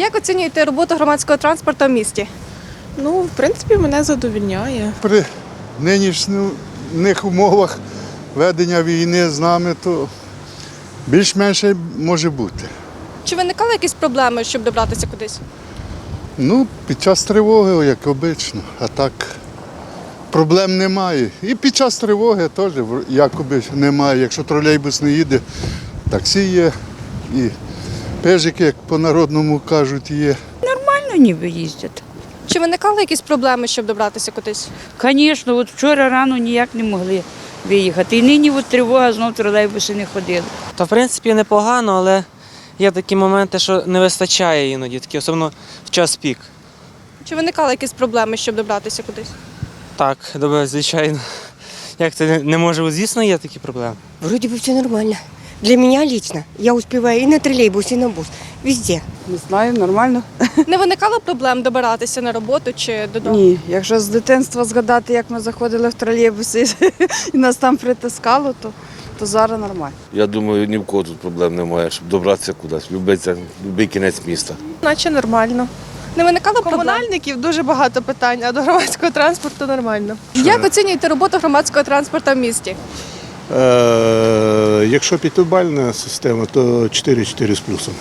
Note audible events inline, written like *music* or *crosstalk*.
Як оцінюєте роботу громадського транспорту в місті? Ну, в принципі, мене задовільняє. При нинішніх умовах ведення війни з нами, то більш-менше може бути. Чи виникали якісь проблеми, щоб добратися кудись? Ну, під час тривоги, як обично, а так проблем немає. І під час тривоги теж якоби немає. Якщо тролейбус не їде, таксі є, і пежики, як по-народному кажуть, є. Нормально ніби їздять. Чи виникали якісь проблеми, щоб добратися кудись? Звісно, от вчора рано ніяк не могли виїхати. І нині от тривога, знов тролейбуси не ходили. Та в принципі непогано, але є такі моменти, що не вистачає іноді, такі, особливо в час пік. Чи виникали якісь проблеми, щоб добратися кудись? Так, добре, звичайно. Як це не- може, звісно, є такі проблеми. Вроде бы все нормально. Для меня лично. Я успеваю и на троллейбус, и на бус. Везде. Не знаю, нормально. *laughs* Не виникало проблем добиратися на роботу чи додому? Ні, якщо з дитинства згадати, як ми заходили в тролейбуси *laughs* і нас там притискало, то, то зараз нормально. Я думаю, ні в кого тут проблем немає, щоб добратися кудись. Любиться, любий кінець міста. Наче нормально. Не виникало проблем? Комунальників дуже багато питань, а до громадського транспорту нормально. Як оцінюєте роботу громадського транспорту в місті? Е, якщо п'ятибальна система, то 4-4 з плюсом.